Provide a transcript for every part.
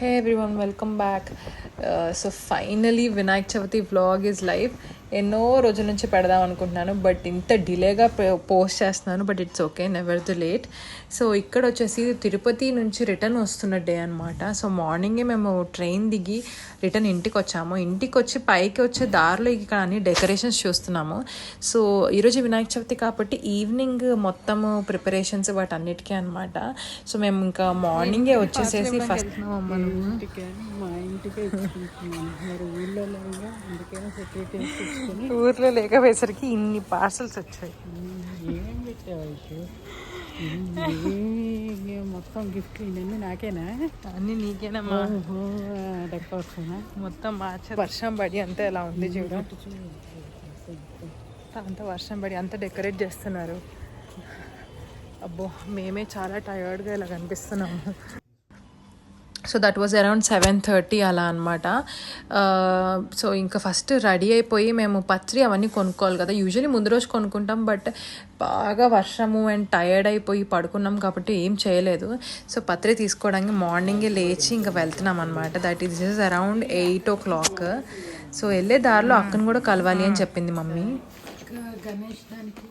hey everyone welcome back. Uh, so finally vinayak chavati vlog is live. ఎన్నో రోజుల నుంచి పెడదాం అనుకుంటున్నాను బట్ ఇంత డిలేగా పోస్ట్ చేస్తున్నాను but it's okay never the late. So ఇక్కడ వచ్చేసి తిరుపతి నుంచి రిటర్న్ వస్తున్న డే అనమాట సో మార్నింగే మేము ట్రైన్ దిగి రిటర్న్ ఇంటికి వచ్చాము ఇంటికి వచ్చి పైకి వచ్చే దారిలో ఇక్కడ అన్ని డెకరేషన్స్ చూస్తున్నాము. సో ఈరోజు వినాయక చవితి కాబట్టి ఈవినింగ్ మొత్తము ప్రిపరేషన్స్ వాటన్నిటికీ అనమాట సో మేము ఇంకా మార్నింగే వచ్చేసేసి ఫస్ట్ మా ఇంటికే ఊళ్ళో తెచ్చుకొని ఊర్లో లేకపోయేసరికి ఇన్ని పార్సల్స్ వచ్చాయి. ఏం పెట్టావు మొత్తం గిఫ్ట్ ఇవన్నీ నాకేనా? అన్ని నీకేనమ్మా. ఓహో డెకరేషన్? మొత్తం మార్చ వర్షం పడి అంతా ఎలా ఉంది చూడు. అంత వర్షం పడి అంత డెకరేట్ చేస్తున్నారు. అబ్బో మేమే చాలా టయర్డ్గా ఇలా కనిపిస్తున్నాము. So that was around seven thirty అలా అనమాట సో ఇంకా ఫస్ట్ రెడీ అయిపోయి మేము పత్రి అవన్నీ కొనుక్కోవాలి కదా. యూజువలీ ముందు రోజు కొనుక్కుంటాం బట్ బాగా వర్షము అండ్ టయర్డ్ అయిపోయి పడుకున్నాం కాబట్టి ఏం చేయలేదు. సో పత్రి తీసుకోవడానికి మార్నింగే లేచి ఇంకా వెళ్తున్నాం అనమాట that is is around eight o'clock so వెళ్ళే దారిలో అక్కను కూడా కలవాలి అని చెప్పింది మమ్మీ. గణేష్ దానికి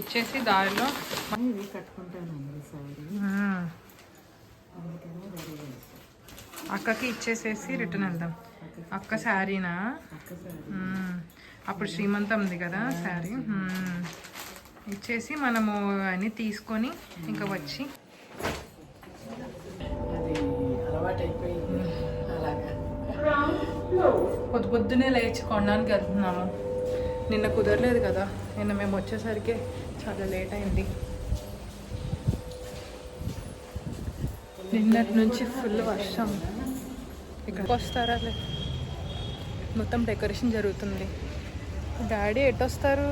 ఇచ్చేసి దారిలో ఇవి కట్టుకుంటానండి అక్కకి ఇచ్చేసేసి రిటర్న్ వెళ్దాం. అక్క శారీనా. అప్పుడు శ్రీమంతం ఉంది కదా శారీ. ఇచ్చేసి మనము అన్నీ తీసుకొని ఇంకా వచ్చి పొద్దు పొద్దునే లేచి కొనడానికి వెళ్తున్నాము. నిన్న కుదరలేదు కదా. నిన్న మేము వచ్చేసరికి చాలా లేట్ అయింది. నిన్నటి నుంచి ఫుల్ వర్షం. ఇక్కడికి వస్తారా మొత్తం డెకరేషన్ జరుగుతుంది. డాడీ ఎటు వస్తారు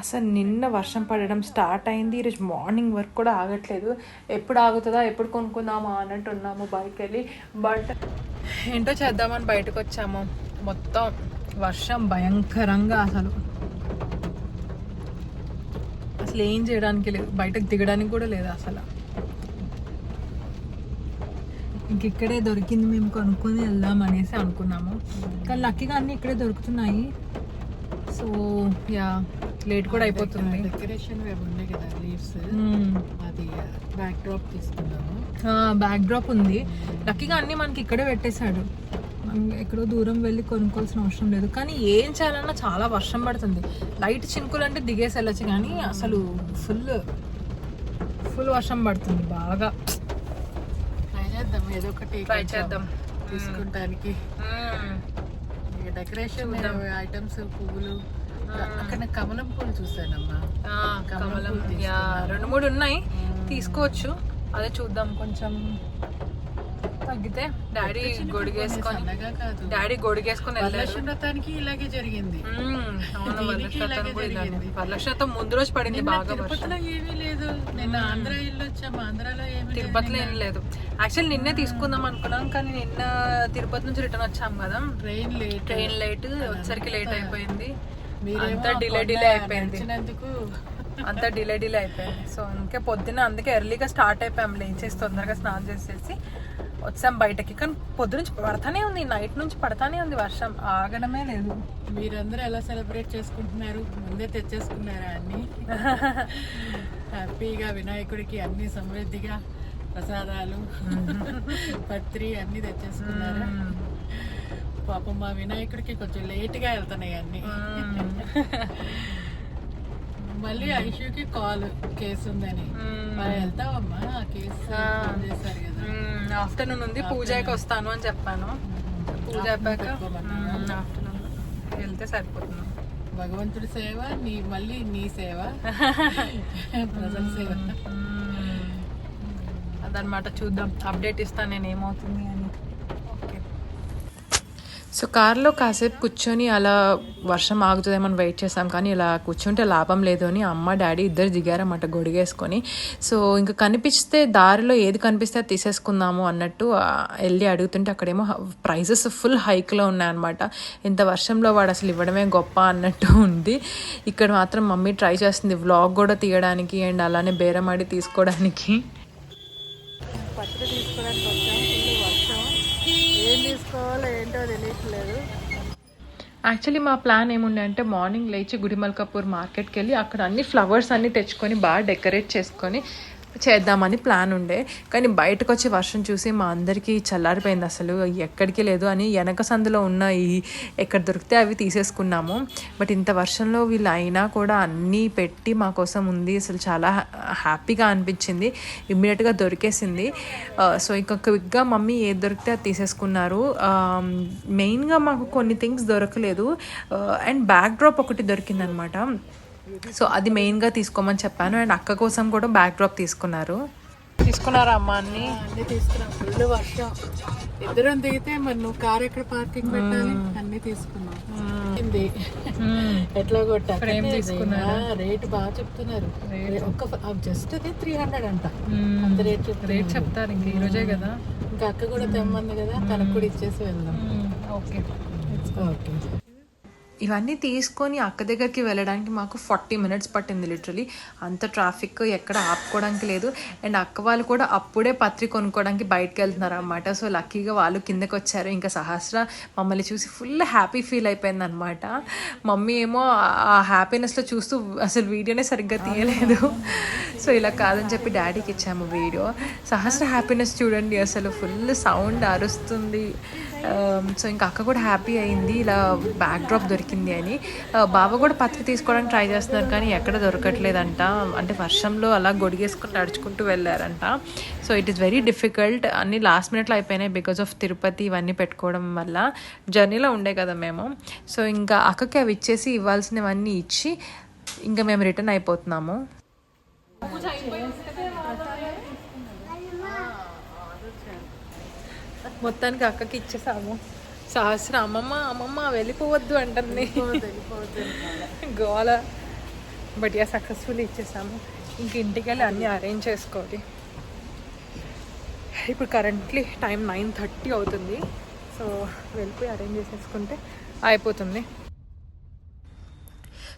అసలు నిన్న వర్షం పడడం స్టార్ట్ అయింది. ఈరోజు మార్నింగ్ వరకు కూడా ఆగట్లేదు. ఎప్పుడు ఆగుతుందా ఎప్పుడు కొనుక్కుందామా అన్నట్టు ఉన్నాము బయటకు వెళ్ళి. బట్ ఏంటో చేద్దామని బయటకు వచ్చాము. మొత్తం వర్షం భయంకరంగా అసలు. అసలు ఏం చేయడానికి లేదు. బయటకు దిగడానికి కూడా లేదు అసలు. ఇంక ఇక్కడే దొరికింది మేము కొనుక్కొని వెళ్దాం అనేసి అనుకున్నాము. కానీ లక్కీగా అన్నీ ఇక్కడే దొరుకుతున్నాయి. సో యా లేట్ కూడా అయిపోతుంది. డెకరేషన్ ఉన్నాయి కదా లీవ్స్. అది బ్యాక్ డ్రాప్ తీసుకున్నాము. బ్యాక్ డ్రాప్ ఉంది. లక్కీగా అన్నీ మనకి ఇక్కడే పెట్టేశాడు. ఎక్కడో దూరం వెళ్ళి కొనుక్కోవాల్సిన అవసరం లేదు. కానీ ఏం చేయాలన్నా చాలా వర్షం పడుతుంది. లైట్ చినుకులు అంటే దిగేసి వెళ్ళచ్చు కానీ అసలు ఫుల్ ఫుల్ వర్షం పడుతుంది బాగా. ట్రై చేద్దాం ఏదో ఒకటి ట్రై చేద్దాం. తీసుకుంటానికి. డెకరేషన్ ఐటమ్స్ పువ్వులు అక్కడ కమలం పూలు చూసానమ్మా కమలం రెండు మూడు ఉన్నాయి. తీసుకోవచ్చు. అదే చూద్దాం కొంచెం. తగ్గితే డాడీ గొడిగేసుకొని డాడీ గొడిగేసుకొని వెళ్ళారు. ఇలాగే జరిగింది. మ్మ్. అవును దీనికి వరలక్ష్మి ఇలాగే కూడా ఇలానే. జరిగింది. వరలక్ష్మి ముందు రోజు పడింది బాగా తిరుపతిలో ఏమీ లేదు. నిన్న ఆంధ్ర వచ్చాము ఆంధ్రాలో ఏమీ తిరుపతిలో ఏం లేదు. యాక్చువల్ నిన్నే తీసుకుందాం అనుకున్నాం కానీ నిన్న తిరుపతి నుంచి రిటర్న్ వచ్చాం కదా. Train late. ట్రైన్ లేట్ వచ్చరికి లేట్ అయిపోయింది. అంతా డిలే డిలే అయిపోయింది. అంతా డిలే డిలే అయిపోయింది. సో అందుకే పొద్దున్న అందుకే ఎర్లీగా స్టార్ట్ అయిపోయాం. లేచేసి తొందరగా స్నానం చేసేసి వచ్చాం బయటకి. కానీ పొద్దు నుంచి పడతానే ఉంది నైట్ నుంచి పడతానే ఉంది వర్షం. ఆగడమే లేదు. మీరందరూ ఎలా సెలబ్రేట్ చేసుకుంటున్నారు? ముందే తెచ్చేసుకున్నారా అన్ని? హ్యాపీగా వినాయకుడికి అన్ని సమృద్ధిగా ప్రసాదాలు పత్రి అన్ని తెచ్చేసుకున్నారా? పాపం మా వినాయకుడికి కొంచెం లేట్గా వెళ్తున్నాయి అన్ని. మళ్ళీ ఐషుకి కాల్ కేసు ఉందని మరి వెళ్తావమ్మా? కేసు చేశారు కదా. ఆఫ్టర్నూన్ ఉంది. పూజకి వస్తాను అని చెప్పాను. పూజ అయిపోయాక ఆఫ్టర్నూన్. వెళ్తే సరిపోతుంది. భగవంతుడి సేవ నీ మళ్ళీ నీ సేవ. ప్రజల సేవ. అదనమాట చూద్దాం. అప్డేట్ ఇస్తాను నేను ఏమవుతుంది సో కార్లో కాసేపు కూర్చొని అలా వర్షం ఆగుతుందేమని వెయిట్ చేసాం. కానీ ఇలా కూర్చుంటే లాభం లేదు అని అమ్మ డాడీ ఇద్దరు దిగారన్నమాట గొడిగేసుకొని. సో ఇంకా కనిపిస్తే దారిలో ఏది కనిపిస్తే అది తీసేసుకుందాము అన్నట్టు వెళ్ళి అడుగుతుంటే అక్కడేమో ప్రైజెస్ ఫుల్ హైక్లో ఉన్నాయన్నమాట. ఇంత వర్షంలో వాడు అసలు ఇవ్వడమే గొప్ప అన్నట్టు ఉంది. ఇక్కడ మాత్రం మమ్మీ ట్రై చేస్తుంది వ్లాగ్ కూడా తీయడానికి అండ్ అలానే బేరమాడి తీసుకోవడానికి. పత్రి తీసుకోవడానికి వచ్చాం ఫుల్ వర్షం ఏం తీసుకోవాలో ఏంటో తెలియట్లేదు యాక్చువల్లీ మా ప్లాన్ ఏముండే అంటే మార్నింగ్ లేచి గుడిమల్కాపూర్ మార్కెట్కి వెళ్ళి అక్కడ అన్ని ఫ్లవర్స్ అన్ని తెచ్చుకొని బాగా డెకరేట్ చేసుకొని చేద్దామని ప్లాన్ ఉండే. కానీ బయటకు వచ్చి వర్షం చూసి మా అందరికీ చల్లారిపోయింది అసలు. ఎక్కడికి లేదు అని వెనక సందులో ఉన్న ఈ ఎక్కడ దొరికితే అవి తీసేసుకున్నాము. బట్ ఇంత వర్షంలో వీళ్ళు అయినా కూడా అన్నీ పెట్టి మా కోసం ఉంది. అసలు చాలా హ్యాపీగా అనిపించింది. ఇమ్మీడియట్గా దొరికేసింది. సో ఇంకా క్విక్గా మమ్మీ ఏది దొరికితే అది తీసేసుకున్నారు. మెయిన్గా మాకు కొన్ని థింగ్స్ దొరకలేదు. అండ్ బ్యాక్ డ్రాప్ ఒకటి దొరికిందనమాట. సో అది మెయిన్గా తీసుకోమని చెప్పాను. అండ్ అక్క కోసం కూడా బ్యాక్ డ్రాప్ తీసుకున్నారు. తీసుకున్నారా అమ్మ అన్ని? అన్ని తీసుకున్నాం. ఫుల్ వర్షం. ఇద్దరం దిగితే మరి నువ్వు కార్ ఎక్కడ పార్కింగ్ పెట్టాలి? అన్ని తీసుకున్నాం. ఎట్లా కొట్టా? రేట్ బాగా చెప్తున్నారు. ఒక్క జస్ట్ అది త్రీ హండ్రెడ్ అంట. అంత రేట్ రేట్ చెప్తారు ఇంక ఈరోజే కదా. ఇంకా అక్క కూడా తెమ్మంది కదా తనకు కూడా ఇచ్చేసి వెళ్దాం. ఓకే ఓకే ఇవన్నీ తీసుకొని అక్క దగ్గరికి వెళ్ళడానికి మాకు ఫార్టీ మినిట్స్ పట్టింది లిటరలీ అంత ట్రాఫిక్ ఎక్కడ ఆపుకోవడానికి లేదు. అండ్ అక్క వాళ్ళు కూడా అప్పుడే పత్రి కొనుక్కోవడానికి బయటకు వెళ్తున్నారు అనమాట సో లక్కీగా వాళ్ళు కిందకి వచ్చారు. ఇంకా సహస్ర మమ్మల్ని చూసి ఫుల్ హ్యాపీ ఫీల్ అయిపోయింది అనమాట మమ్మీ ఏమో ఆ హ్యాపీనెస్లో చూస్తూ అసలు వీడియోనే సరిగ్గా తీయలేదు. సో ఇలా కాదని చెప్పి డాడీకి ఇచ్చాము వీడియో. సహస్ర హ్యాపీనెస్ చూడండి అసలు ఫుల్ సౌండ్ అరుస్తుంది. Um, సో ఇంకా అక్క కూడా హ్యాపీ అయింది. ఇలా బ్యాక్ డ్రాప్ దొరికింది అని. Uh, బావ కూడా పత్రి తీసుకోవడానికి ట్రై చేస్తున్నారు కానీ ఎక్కడ దొరకట్లేదంట. అంటే వర్షంలో అలా గొడిగేసుకుని నడుచుకుంటూ వెళ్ళారంట. So it is very difficult అన్ని లాస్ట్ మినిట్లో అయిపోయినాయి బికాస్ ఆఫ్ తిరుపతి ఇవన్నీ పెట్టుకోవడం వల్ల. జర్నీలో ఉండే కదా మేము. సో ఇంకా అక్కకి అవి ఇచ్చేసి ఇవ్వాల్సినవన్నీ ఇచ్చి ఇంకా మేము రిటర్న్ అయిపోతున్నాము. మొత్తానికి అక్కకి ఇచ్చేసాము. సహస్ర అమ్మమ్మ అమ్మమ్మ వెళ్ళిపోవద్దు అంటుంది. గోల. బట్ యా సక్సెస్ఫుల్ ఇచ్చేసాము. ఇంక ఇంటికి వెళ్ళి అన్నీ అరేంజ్ చేసుకోవాలి. ఇప్పుడు కరెంట్లీ టైం నైన్ థర్టీ అవుతుంది. సో వెళ్ళిపోయి అరేంజ్ చేసేసుకుంటే అయిపోతుంది.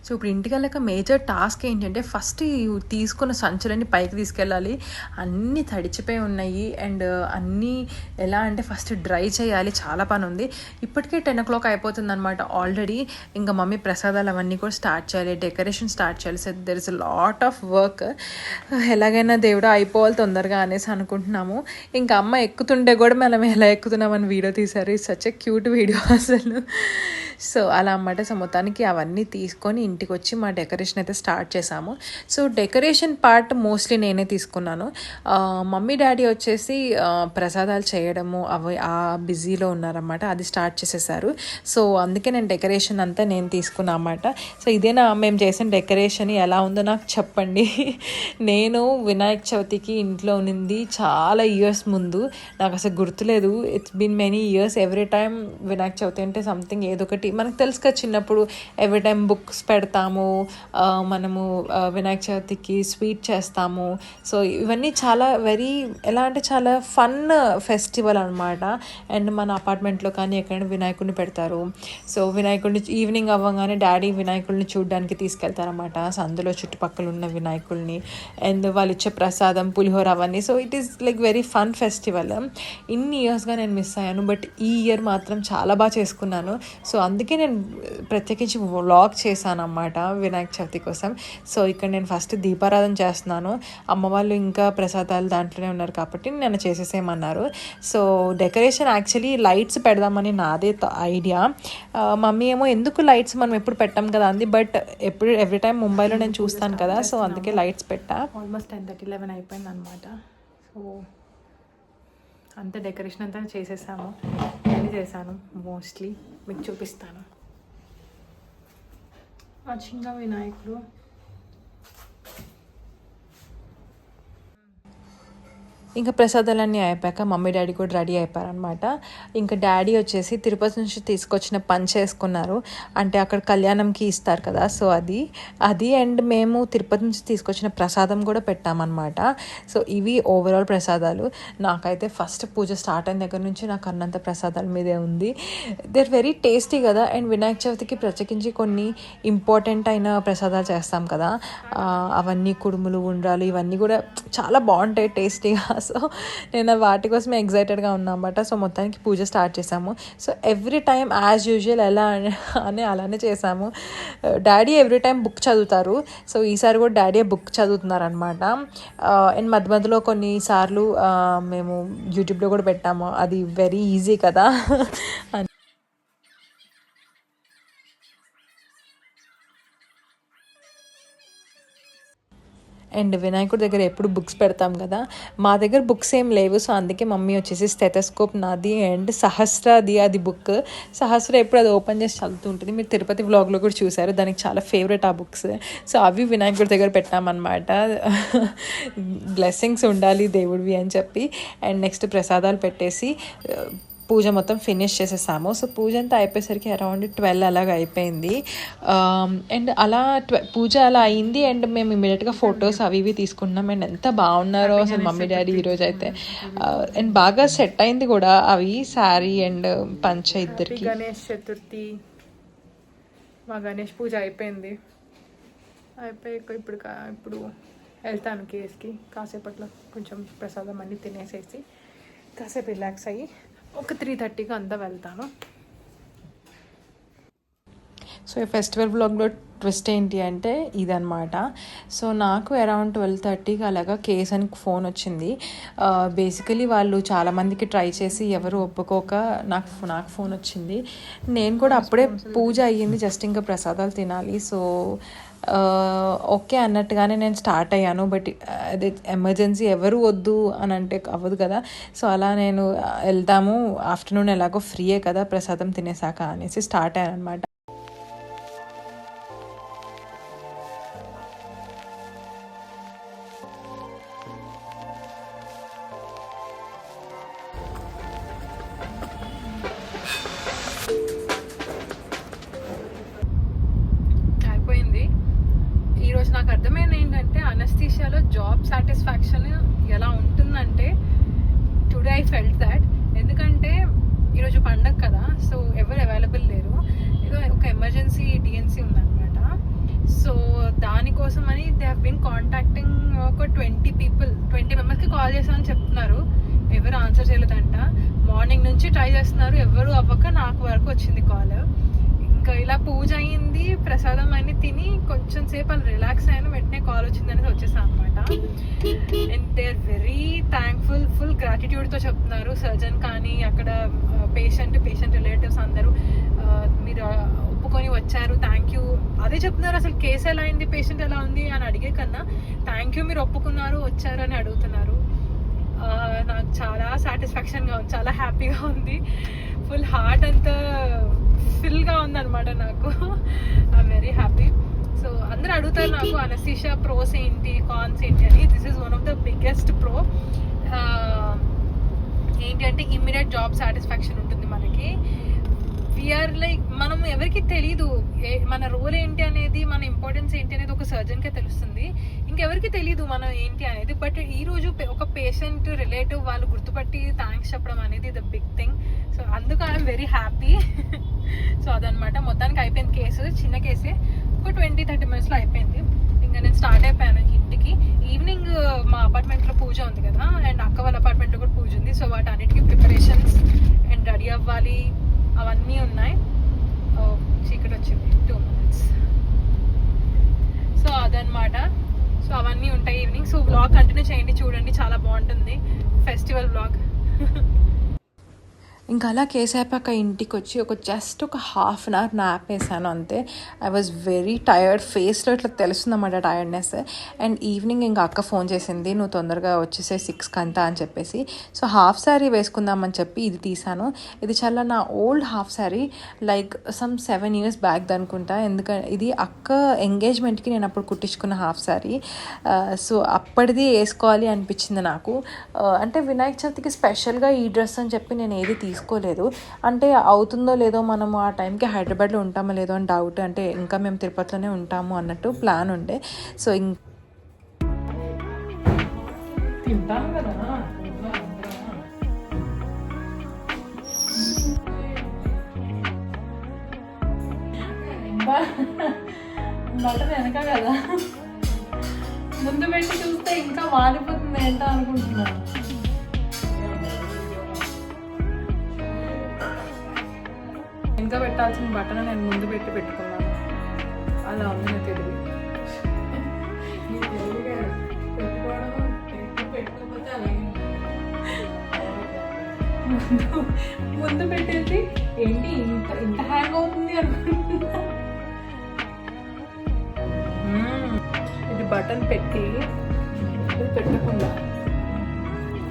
సో ఇప్పుడు ఇంటికి వెళ్ళాక మేజర్ టాస్క్ ఏంటంటే ఫస్ట్ తీసుకున్న సంచులన్నీ పైకి తీసుకెళ్ళాలి. అన్నీ తడిచిపోయి ఉన్నాయి. అండ్ uh, అన్నీ ఎలా అంటే ఫస్ట్ డ్రై చేయాలి. చాలా పని ఉంది ఇప్పటికే టెన్ ఓ క్లాక్ అయిపోతుంది అనమాట ఆల్రెడీ. ఇంకా మమ్మీ ప్రసాదాలు అవన్నీ కూడా స్టార్ట్ చేయాలి. డెకరేషన్ స్టార్ట్ చేయాలి. So there is lot of work ఎలాగైనా దేవుడు అయిపోవాలి తొందరగా అనేసి అనుకుంటున్నాము. ఇంకా అమ్మ ఎక్కుతుంటే కూడా మనం ఎలా ఎక్కుతున్నామని వీడియో తీశారు. సచ్ ఎ క్యూట్ వీడియో అసలు. సో అలా అన్నమాట. సో మొత్తానికి అవన్నీ తీసుకొని ఇంటికి వచ్చి మా డెకరేషన్ అయితే స్టార్ట్ చేసాము. సో డెకరేషన్ పార్ట్ మోస్ట్లీ నేనే తీసుకున్నాను. మమ్మీ డాడీ వచ్చేసి ప్రసాదాలు చేయడము అవి ఆ బిజీలో ఉన్నారన్నమాట. అది స్టార్ట్ చేసేసారు. సో అందుకే నేను డెకరేషన్ అంతా నేను తీసుకున్నా అన్నమాట. సో ఇదేనా మేము చేసిన డెకరేషన్? ఎలా ఉందో నాకు చెప్పండి. నేను వినాయక చవితికి ఇంట్లో ఉన్నింది చాలా ఇయర్స్ ముందు. నాకు అసలు గుర్తులేదు. It's been many years every time Vinayaka Chavithi అంటే సంథింగ్ ఏదో ఒకటి మనకు తెలుసు కదా చిన్నప్పుడు ఎవ్రీ టైం బుక్స్ పెడతాము మనము వినాయక చవితికి స్వీట్ చేస్తాము. సో ఇవన్నీ చాలా వెరీ ఎలా అంటే చాలా ఫన్ ఫెస్టివల్ అనమాట అండ్ మన అపార్ట్మెంట్లో కానీ ఎక్కడైనా వినాయకుడిని పెడతారు. సో వినాయకుడిని ఈవినింగ్ అవ్వగానే డాడీ వినాయకుడిని చూడడానికి సో అందులో చుట్టుపక్కల ఉన్న వినాయకుడిని అండ్ వాళ్ళు ఇచ్చే ప్రసాదం పులిహోర అవన్నీ. So it is like very fun festival ఇన్ని ఇయర్స్గా నేను మిస్ అయ్యాను. బట్ ఈ ఇయర్ మాత్రం చాలా బాగా చేసుకున్నాను. సో అందుకే నేను ప్రత్యేకించి వ్లాగ్ చేశాను అన్నమాట వినాయక చవితి కోసం. సో ఇక్కడ నేను ఫస్ట్ దీపారాధన చేస్తున్నాను. అమ్మ వాళ్ళు ఇంకా ప్రసాదాలు దాంట్లోనే ఉన్నారు కాబట్టి నన్ను చేసేసేయమన్నారు. సో డెకరేషన్ యాక్చువల్లీ లైట్స్ పెడదామని నాదే ఐడియా మమ్మీ ఏమో ఎందుకు లైట్స్ మనం ఎప్పుడు పెట్టాం కదా అంది బట్ ఎప్పుడు ఎవ్రీ టైం ముంబైలో నేను చూస్తాను కదా సో అందుకే లైట్స్ పెట్టా. ఆల్మోస్ట్ టెన్ థర్టీ లెవెన్ అయిపోయింది అనమాట సో అంత డెకరేషన్ అంతా చేసేసాము. నేను చేశాను. మోస్ట్లీ మీకు చూపిస్తాను. ఆ వినాయకుడు. ఇంకా ప్రసాదాలన్నీ అయిపోయాక మమ్మీ డాడీ కూడా రెడీ అయిపోయారనమాట ఇంకా డాడీ వచ్చేసి తిరుపతి నుంచి తీసుకొచ్చిన పని చేసుకున్నారు అంటే అక్కడ కళ్యాణంకి ఇస్తారు కదా సో అది. అది అండ్ మేము తిరుపతి నుంచి తీసుకొచ్చిన ప్రసాదం కూడా పెట్టామన్నమాట. సో ఇవి ఓవరాల్ ప్రసాదాలు. నాకైతే ఫస్ట్ పూజ స్టార్ట్ అయిన దగ్గర నుంచి నాకు అన్నంత ప్రసాదాల మీదే ఉంది. దేర్ వెరీ టేస్టీ కదా. అండ్ వినాయక చవితికి ప్రత్యేకించి కొన్ని ఇంపార్టెంట్ అయిన ప్రసాదాలు చేస్తాం కదా. అవన్నీ కుడుములు ఉండ్రాలు ఇవన్నీ కూడా చాలా బాగుంటాయి టేస్టీగా సో నేను వాటి కోసం ఎగ్జైటెడ్గా ఉన్నామాట సో మొత్తానికి పూజ స్టార్ట్ చేసాము so every time as usual ఎలా అని అలానే చేసాము డాడీ ఎవ్రీ టైం బుక్ చదువుతారు. సో ఈసారి కూడా డాడీ బుక్ చదువుతున్నారనమాట అండ్ మధ్య మధ్యలో కొన్నిసార్లు మేము యూట్యూబ్లో కూడా పెట్టాము. అది వెరీ ఈజీ కదా. అని అండ్ వినాయకుడి దగ్గర ఎప్పుడు బుక్స్ పెడతాం కదా మా దగ్గర బుక్స్ ఏం లేవు. సో అందుకే మమ్మీ వచ్చేసి స్టెటస్కోప్ నాది అండ్ సహస్రది అది బుక్. సహస్ర ఎప్పుడు అది ఓపెన్ చేసి చదువుతూ ఉంటుంది. మీరు తిరుపతి వ్లాగ్లో కూడా చూసారు దానికి చాలా ఫేవరెట్ ఆ బుక్స్. సో అవి వినాయకుడి దగ్గర పెట్టామన్నమాట. బ్లెస్సింగ్స్ ఉండాలి దేవుడివి అని చెప్పి. అండ్ నెక్స్ట్ ప్రసాదాలు పెట్టేసి పూజ మొత్తం ఫినిష్ చేసేసాము. సో పూజ అంతా అయిపోయేసరికి అరౌండ్ ట్వెల్వ్ అలాగ అయిపోయింది. అండ్ అలా ట్వె పూజ అలా అయింది. అండ్ మేము ఇమీడియట్గా ఫొటోస్ అవి ఇవి తీసుకున్నాం. అండ్ ఎంత బాగున్నారో అసలు మమ్మీ డాడీ ఈరోజు అయితే. అండ్ బాగా సెట్ అయింది కూడా అవి శారీ అండ్ పంచ ఇద్దరికి. గణేష్ చతుర్థి మా గణేష్ పూజ అయిపోయింది. అయిపోయాక ఇప్పుడు కా- ఇప్పుడు వెళ్తాను కేస్కి కాసేపట్లో కొంచెం ప్రసాదం అన్నీ తినేసేసి కాసేపు రిలాక్స్ అయ్యి ఒక త్రీ థర్టీకి అంతా వెళ్తాను. సో ఈ ఫెస్టివల్ బ్లాగ్లో ట్విస్ట్ ఏంటి అంటే ఇదనమాట సో నాకు అరౌండ్ ట్వెల్వ్ థర్టీకి అలాగా కేస్ అని ఫోన్ వచ్చింది. బేసికలీ వాళ్ళు చాలామందికి ట్రై చేసి ఎవరు ఒప్పుకోక నాకు నాకు ఫోన్ వచ్చింది. నేను కూడా అప్పుడే పూజ అయ్యింది జస్ట్ ఇంకా ప్రసాదాలు తినాలి. సో Uh, ఓకే అన్నట్టుగానే నేను స్టార్ట్ అయ్యాను. బట్ uh, అదే ఎమర్జెన్సీ ఎవరు వద్దు అని అంటే అవ్వదు కదా. సో అలా నేను uh, వెళ్తాము ఆఫ్టర్నూన్ ఎలాగో ఫ్రీయే కదా ప్రసాదం తినేసాక అనేసి స్టార్ట్ అయ్యాను అనమాట ఫుల్ గ్రాటిట్యూడ్తో చెప్తున్నారు. సర్జన్ కానీ అక్కడ పేషెంట్ పేషెంట్ రిలేటివ్స్ అందరూ మీరు ఒప్పుకొని వచ్చారు. Thank you. అదే చెప్తున్నారు అసలు కేసు ఎలా అయింది? పేషెంట్ ఎలా ఉంది అని అడిగే కన్నా థ్యాంక్ యూ మీరు ఒప్పుకున్నారు వచ్చారు అని అడుగుతున్నారు. నాకు చాలా సాటిస్ఫాక్షన్గా ఉంది చాలా హ్యాపీగా ఉంది. ఫుల్ హార్ట్ అంతా ఫిల్గా ఉందన్నమాట నాకు. ఐఎమ్ వెరీ హ్యాపీ సో అందరూ అడుగుతారు నాకు అనసీషా ప్రోస్ ఏంటి? కాన్స్ ఏంటి? అని. This is one of the biggest pro ఏంటి అంటే ఇమ్మీడియట్ జాబ్ సాటిస్ఫాక్షన్ ఉంటుంది మనకి. వీఆర్ లైక్ మనం ఎవరికి తెలీదు. మన రోల్ ఏంటి అనేది మన ఇంపార్టెన్స్ ఏంటి అనేది ఒక సర్జన్కే తెలుస్తుంది. ఇంకెవరికి తెలీదు మనం ఏంటి అనేది. బట్ ఈ రోజు ఒక పేషెంట్ రిలేటివ్ వాళ్ళు గుర్తుపట్టి థ్యాంక్స్ చెప్పడం అనేది ద బిగ్ థింగ్ సో అందుకు ఐఎమ్ వెరీ హ్యాపీ సో అదనమాట మొత్తానికి అయిపోయింది కేసు. చిన్న కేసే. ఒక ట్వంటీ థర్టీ మినిట్స్లో అయిపోయింది. ఇంకా నేను స్టార్ట్ అయిపోయాను. ఈవినింగ్ మా అపార్ట్మెంట్లో పూజ ఉంది కదా అండ్ అక్క వాళ్ళ అపార్ట్మెంట్లో కూడా పూజ ఉంది. సో వాటి అన్నిటికీ ప్రిపరేషన్స్ అండ్ రెడీ అవ్వాలి. అవన్నీ ఉన్నాయి. ఓ, చీకటి వచ్చింది. టూ మినిట్స్ సో అదనమాట సో అవన్నీ ఉంటాయి ఈవినింగ్. సో బ్లాగ్ కంటిన్యూ చేయండి చూడండి. చాలా బాగుంటుంది. ఫెస్టివల్ వ్లాగ్ ఇంకా అలా కేసు అయిపోయాక ఇంటికి వచ్చి ఒక జస్ట్ ఒక హాఫ్ అన్ అవర్ నాప్ వేసాను అంతే. ఐ వాజ్ వెరీ టైర్డ్ ఫేస్లో ఇట్లా తెలుస్తుందన్నమాట టైర్డ్నెస్ అండ్ ఈవినింగ్ ఇంకా అక్క ఫోన్ చేసింది నువ్వు తొందరగా వచ్చేసే సిక్స్కి అంతా అని చెప్పేసి. సో హాఫ్ శారీ వేసుకుందామని చెప్పి ఇది తీసాను ఇది చాలా నా old half sari like some seven years back అనుకుంటా. ఎందుకంటే ఇది అక్క ఎంగేజ్మెంట్కి నేను అప్పుడు కుట్టించుకున్న హాఫ్ శారీ సో అప్పటిది వేసుకోవాలి అనిపించింది నాకు. Uh, అంటే వినాయక చవితికి స్పెషల్గా ఈ డ్రెస్ అని చెప్పి నేను ఏది తీసుకోలేదు. అంటే అవుతుందో లేదో మనం ఆ టైంకి హైదరాబాద్లో ఉంటామో లేదో అని డౌట్ అంటే ఇంకా మేము తిరుపతిలోనే ఉంటాము అన్నట్టు ప్లాన్ ఉండే. సో ఇం వెనక కదా. ముందు పెట్టి చూస్తే ఇంకా మారిపోతుంది ఏంటో అనుకుంటున్నాను. పెట్టాల్సిన బటన్ నేను ముందు పెట్టి పెట్టుకున్నాను. అలా ఉంది నా తెలివి. ముందు ముందు పెట్టేసి ఏంటి ఇంత ఇంత హ్యాంగ్ అవుతుంది అనుకుంటున్నా. ఇది బటన్ పెట్టి పెట్టకుండా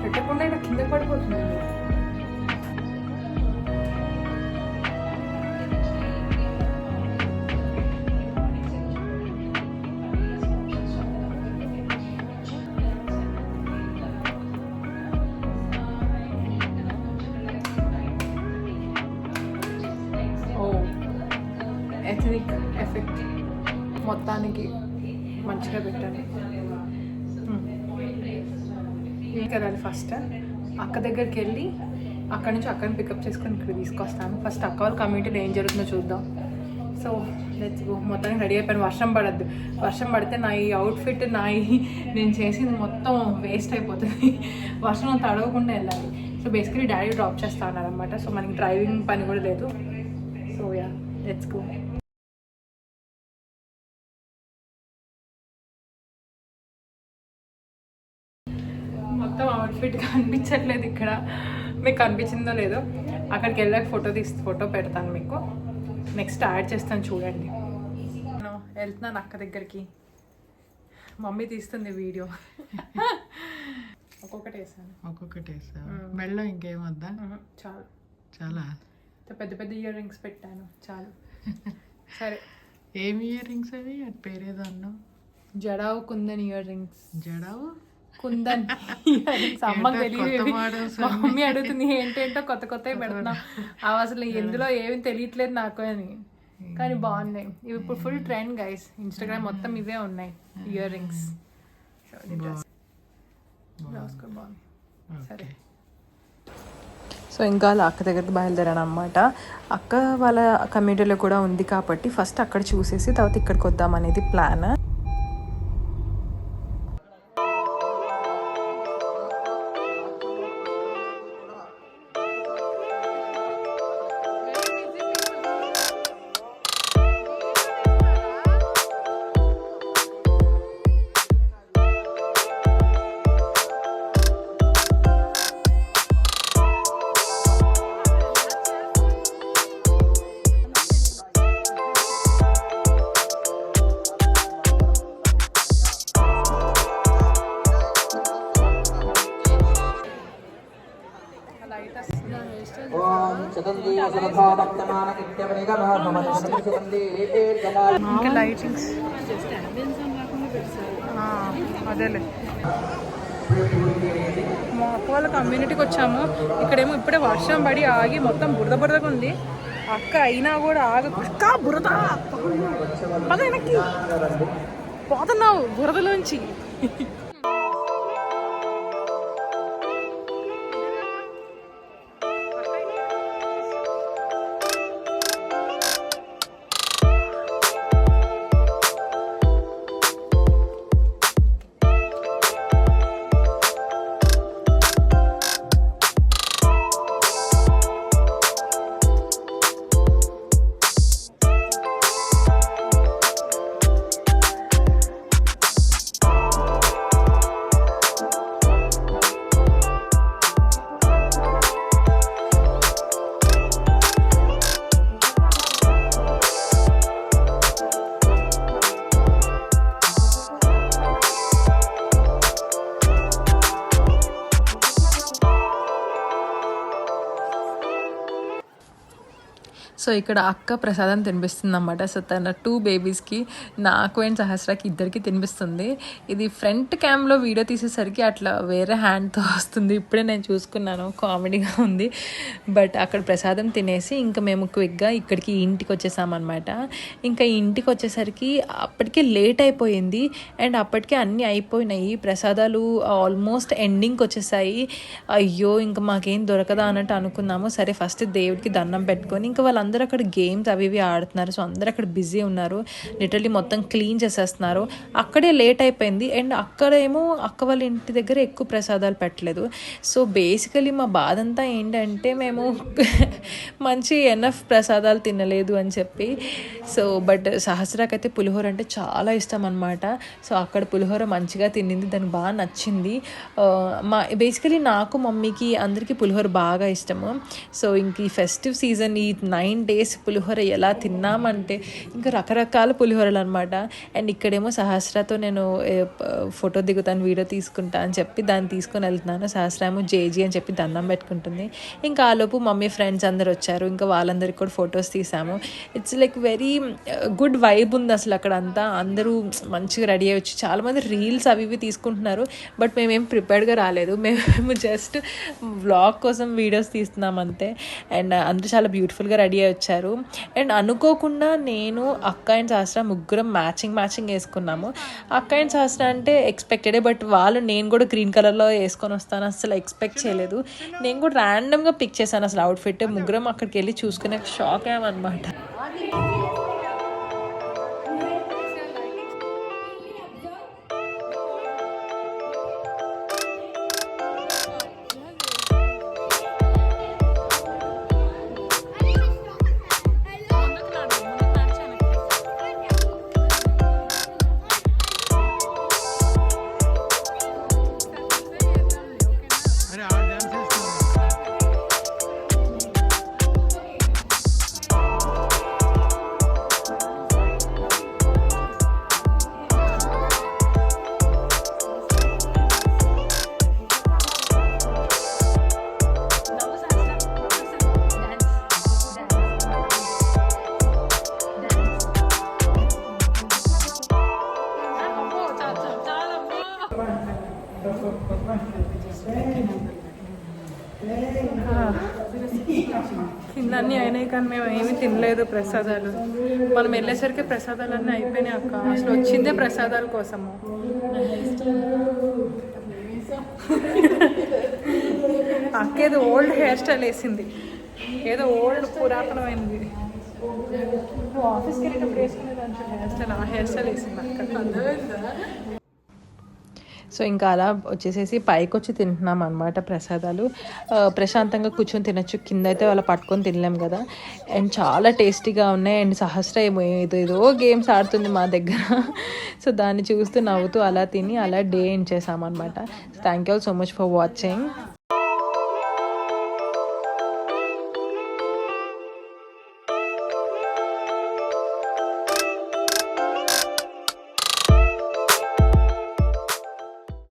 పెట్టకుండా ఇట్లా కింద పడిపోతుంది మొత్తానికి మంచిగా పెట్టాను ఇంకా ఫస్ట్? అక్క దగ్గరికి వెళ్ళి అక్కడ నుంచి అక్కని పికప్ చేసుకొని ఇక్కడ తీసుకొస్తాను. ఫస్ట్ అక్క వాళ్ళ కమ్యూనిటీలో ఏం జరుగుతుందో చూద్దాం. సో లెట్స్ గో మొత్తానికి రెడీ అయిపోయాను. వర్షం పడద్దు. వర్షం పడితే నా ఈ అవుట్ఫిట్ నా ఈ నేను చేసింది మొత్తం వేస్ట్ అయిపోతుంది. వర్షం తడవకుండా వెళ్ళాలి. సో బేసికలీ డాడీ డ్రాప్ చేస్తా ఉన్నారు సో మనకి డ్రైవింగ్ పని కూడా లేదు. సో యా లెట్స్ గో మొత్తం అవుట్ఫిట్ కనిపించట్లేదు ఇక్కడ. మీకు కనిపించిందో లేదో. అక్కడికి వెళ్ళాక ఫోటో తీసి ఫోటో పెడతాను మీకు. నెక్స్ట్ యాడ్ చేస్తాను చూడండి. నేను వెళ్తున్నాను అక్క దగ్గరికి. మమ్మీ తీస్తుంది వీడియో. ఒక్కొక్కటి వేసాను. ఒక్కొక్కటి వేసావు? మెళ్ళో ఇంకేం వద్దా? చాలు. చాలా. పెద్ద పెద్ద ఇయర్ రింగ్స్ పెట్టాను చాలు. సరే. ఏం ఇయర్ రింగ్స్ అవి? అటు పేరేదో అన్నావు. Jadau kundan earrings jadau? Kundan. Rings అమ్మకి కొత్త తెలియదు. మా మమ్మీ అడుగుతుంది ఏంటేంటో కొత్త కొత్తవి పెడుతున్నాం. అవి అసలు ఎందులో ఏమి తెలియట్లేదు నాకు అని. కానీ బాగున్నాయి ఇవి ఇప్పుడు ఫుల్ ట్రెండ్ గైస్ ఇన్స్టాగ్రామ్ మొత్తం ఇవే ఉన్నాయి. ఇయర్ రింగ్స్ బాగుంది. సరే. సో ఇంకా అలా అక్క దగ్గరికి బయలుదేరాను అనమాట అక్క వాళ్ళ కమ్యూనిటీలో కూడా ఉంది కాబట్టి ఫస్ట్ అక్కడ చూసేసి తర్వాత ఇక్కడికి వద్దాం అనేది ప్లాన్ ఇంకా లైటింగ్స్ అదేలే మా వాళ్ళ కమ్యూనిటీకి వచ్చాము ఇక్కడేమో ఇప్పుడే వర్షం పడి ఆగి మొత్తం బురద బురదగా ఉంది. అక్క అయినా కూడా ఆగ అక్క బురద! పద వెనక్కి. పోతున్నావు బురదలోంచి. సో ఇక్కడ అక్క ప్రసాదం తినిపిస్తుంది అనమాట సో తన టూ బేబీస్కి నాకు అండ్ సహస్రాకి ఇద్దరికి తినిపిస్తుంది. ఇది ఫ్రంట్ క్యామ్లో వీడియో తీసేసరికి అట్లా వేరే హ్యాండ్తో వస్తుంది. ఇప్పుడే నేను చూసుకున్నాను కామెడీగా ఉంది. బట్ అక్కడ ప్రసాదం తినేసి ఇంకా మేము క్విక్గా ఇక్కడికి ఇంటికి వచ్చేసామన్నమాట. ఇంకా ఇంటికి వచ్చేసరికి అప్పటికే లేట్ అయిపోయింది. అండ్ అప్పటికే అన్నీ అయిపోయినాయి. ప్రసాదాలు ఆల్మోస్ట్ ఎండింగ్కి వచ్చేసాయి. అయ్యో ఇంకా మాకేం దొరకదా అన్నట్టు అనుకున్నాము. సరే ఫస్ట్ దేవుడికి దండం పెట్టుకొని ఇంకా అందరూ అక్కడ గేమ్స్ అవి ఇవి ఆడుతున్నారు. సో అందరూ అక్కడ బిజీ ఉన్నారు. లిటరలీ మొత్తం క్లీన్ చేసేస్తున్నారు. అక్కడే లేట్ అయిపోయింది. అండ్ అక్కడేమో అక్క వాళ్ళ ఇంటి దగ్గర ఎక్కువ ప్రసాదాలు పెట్టలేదు. సో బేసికలీ మా బాధ అంతా ఏంటంటే మేము మంచి ఎనఫ్ ప్రసాదాలు తినలేదు అని చెప్పి. సో బట్ సహస్రాకైతే పులిహోర అంటే చాలా ఇష్టం అనమాట సో అక్కడ పులిహోర మంచిగా తినింది దానికి బాగా నచ్చింది. Uh, మా బేసికలీ నాకు మమ్మీకి అందరికీ పులిహోర బాగా ఇష్టము. సో ఇంక ఈ ఫెస్టివ్ సీజన్ ఈ నైన్ డేస్ పులిహోర ఎలా తిన్నామంటే ఇంకా రకరకాల పులిహోరలు అనమాట అండ్ ఇక్కడేమో సహస్రతో నేను ఫోటో దిగుతాను వీడియో తీసుకుంటా అని చెప్పి దాన్ని తీసుకొని వెళ్తున్నాను. సహస్రాము జేజీ అని చెప్పి దండం పెట్టుకుంటుంది. ఇంకా ఆలోపు మమ్మీ ఫ్రెండ్స్ అందరు వచ్చారు. ఇంకా వాళ్ళందరికీ కూడా ఫొటోస్ తీసాము. It's like very good vibe ఉంది అసలు అక్కడ అంతా అందరూ మంచిగా రెడీ అయ్యి వచ్చి చాలామంది రీల్స్ అవి ఇవి తీసుకుంటున్నారు. బట్ మేమేం ప్రిపేర్డ్గా రాలేదు. మేము జస్ట్ వ్లాగ్ కోసం వీడియోస్ తీస్తున్నాం అంతే అండ్ అందరూ చాలా బ్యూటిఫుల్గా రెడీ అయ్యి వచ్చారు. అండ్ అనుకోకుండా నేను అక్క అండ్ సహస్ర ముగ్గురం మ్యాచింగ్ మ్యాచింగ్ వేసుకున్నాము. అక్క అండ్ సహస్ర అంటే ఎక్స్పెక్టెడే బట్ వాళ్ళు నేను కూడా గ్రీన్ కలర్లో వేసుకొని వస్తాను. అసలు ఎక్స్పెక్ట్ చేయలేదు. నేను కూడా ర్యాండమ్గా పిక్ చేశాను అసలు అవుట్ఫిట్ ముగ్గురం అక్కడికి వెళ్ళి చూసుకునే షాక్ అయ్యామన్నమాట. ఏమీ ప్రసాదాలు. మనం వెళ్ళేసరికి ప్రసాదాలు అన్నీ అయిపోయినాయి అక్క. అసలు వచ్చిందే ప్రసాదాల కోసము. అక్క ఏదో ఓల్డ్ హెయిర్ స్టైల్ వేసింది. ఏదో ఓల్డ్ పురాతనమైనది ఆఫీస్కి వెళ్ళినప్పుడు వేసుకునేది హెయిర్ స్టైల్ ఆ హెయిర్ స్టైల్ వేసింది అక్క. సో ఇంకా అలా వచ్చేసేసి పైకి వచ్చి తింటున్నాం అనమాట ప్రసాదాలు. ప్రశాంతంగా కూర్చొని తినొచ్చు. కింద అయితే వాళ్ళ పట్టుకొని తినలేం కదా. అండ్ చాలా టేస్టీగా ఉన్నాయి. అండ్ సహస్ర ఏమో ఏదో ఏదో గేమ్స్ ఆడుతుంది మా దగ్గర. సో దాన్ని చూస్తూ నవ్వుతూ అలా తిని అలా డే ఎండ్ చేసామన్నమాట thank you all so much for watching